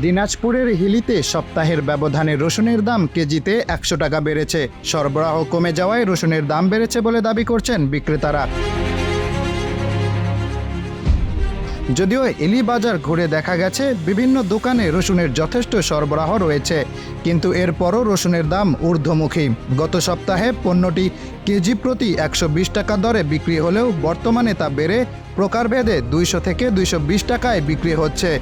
দিনাজপুরের হিলিতে সপ্তাহের ব্যবধানে রসুনের দাম কেজিতে একশো টাকা বেড়েছে। সরবরাহ কমে যাওয়ায় রসুনের দাম বেড়েছে বলে দাবি করছেন বিক্রেতারা। যদিও এলি বাজার ঘুরে দেখা গেছে, বিভিন্ন দোকানে রসুনের যথেষ্ট সরবরাহ রয়েছে। কিন্তু এরপরও রসুনের দাম ঊর্ধ্বমুখী। গত সপ্তাহে পণ্যটি কেজি প্রতি একশো বিশ টাকা দরে বিক্রি হলেও বর্তমানে তা বেড়ে প্রকারভেদে দুইশো থেকে দুইশো বিশ টাকায় বিক্রি হচ্ছে।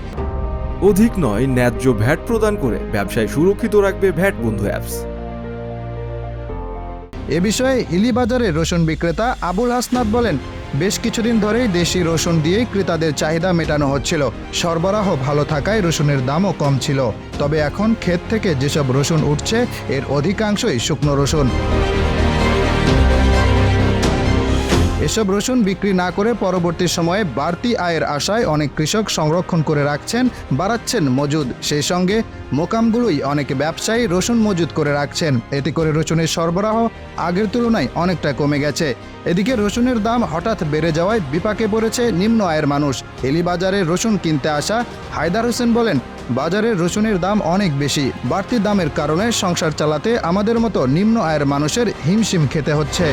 অধিক নয়, ন্যায্য ভ্যাট প্রদান করে ব্যবসায় সুরক্ষিত রাখবে ভ্যাট বন্ধু অ্যাপস। এ বিষয়ে ইলিবাজারে রসুন বিক্রেতা আবুল হাসনাত বলেন, বেশ কিছুদিন ধরেই দেশি রসুন দিয়েই ক্রেতাদের চাহিদা মেটানো হচ্ছিল। সরবরাহ ভালো থাকায় রসুনের দামও কম ছিল। তবে এখন ক্ষেত থেকে যেসব রসুন উঠছে, এর অধিকাংশই শুকনো রসুন। এসব রসুন বিক্রি না করে পরবর্তী সময়ে বাড়তি আয়ের আশায় অনেক কৃষক সংরক্ষণ করে রাখছেন, বাড়াচ্ছেন মজুদ। সেই সঙ্গে মোকামগুলোই অনেক ব্যবসায়ী রসুন মজুদ করে রাখছেন। এতে করে রসুনের সরবরাহ আগের তুলনায় অনেকটা কমে গেছে। এদিকে রসুনের দাম হঠাৎ বেড়ে যাওয়ায় বিপাকে পড়েছে নিম্ন আয়ের মানুষ। এলি বাজারে রসুন কিনতে আসা হায়দার হোসেন বলেন, বাজারে রসুনের দাম অনেক বেশি। বাড়তি দামের কারণে সংসার চালাতে আমাদের মতো নিম্ন আয়ের মানুষের হিমশিম খেতে হচ্ছে।